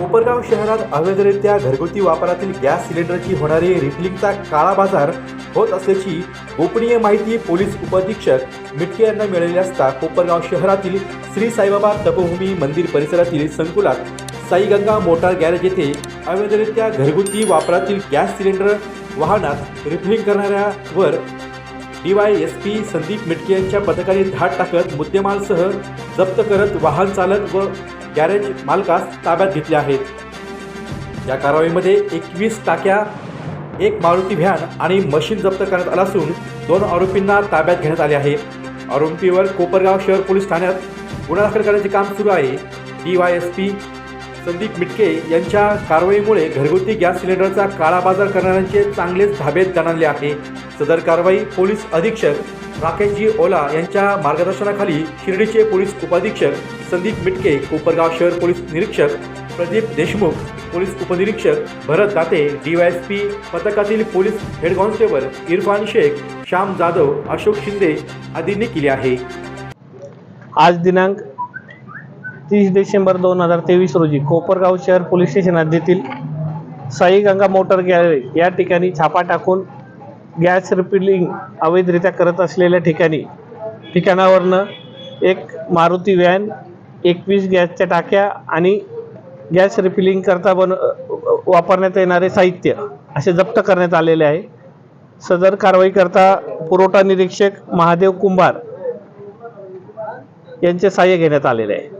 कोपरगाव शहरात अवैधरित्या घरगुती वापरातील गॅस सिलेंडरची होणारी रिफिलिंगचा काळा बाजार होत असल्याची गोपनीय माहिती पोलीस उपअधीक्षक मिटके यांना मिळाली असता कोपरगाव शहरातील श्री साईबाबा तपभूमी मंदिर परिसरातील संकुलात साईगंगा मोटार गॅरेज येथे अवैधरित्या घरगुती वापरातील गॅस सिलेंडर वाहनात रिफिलिंग करणाऱ्यावर D Y S P Sandeep Mitke यांच्या पथकाने धाड टाकत मुद्देमालसह जप्त करत वाहन चालक व गॅरेज मालकास ताब्यात घेतले आहेत. या कारवाईमध्ये एकवीस टाक्या एक मारुती व्हॅन आणि मशीन जप्त करण्यात आला असून दोन आरोपींना ताब्यात घेण्यात आले आहे. आरोपीवर कोपरगाव शहर पोलीस ठाण्यात गुन्हा दाखल करण्याचे काम सुरू आहे. D Y S P Sandeep Mitke यांच्या कारवाईमुळे घरगुती गॅस सिलेंडरचा काळाबाजार करणाऱ्यांचे चांगलेच धाबेत जाणले आहे. सदर कारवाई पोलीस अधीक्षक राकेशजी ओला यांच्या मार्गदर्शनाखाली शिर्डीचे पोलीस उपाधीक्षक संदीप मिटके कोपरगाव शहर पोलीस निरीक्षक प्रदीप देशमुख पोलीस उपनिरीक्षक भरत दाते डीवायएसपी पथकातील police head constable Irfan Shaikh Shyam Jadhav Ashok Shinde आदींनी केली आहे. आज दिनांक तीस डिसेंबर दोन हजार तेवीस रोजी कोपरगाव शहर पोलीस स्टेशन हद्दीतील साई गंगा मोटर गॅलरी या ठिकाणी छापा टाकून गॅस रिफिलिंग अवैधरित्या करत असलेल्या ठिकाणी ठिकाणावरनं एक मारुती व्हॅन एकवीस गॅसच्या टाक्या आणि गॅस रिफिलिंग करता बन वापरण्यात येणारे साहित्य असे जप्त करण्यात आलेले आहे. सदर कारवाई करता पुरवठा निरीक्षक महादेव कुंभार यांचे सहाय्य घेण्यात आलेले आहे.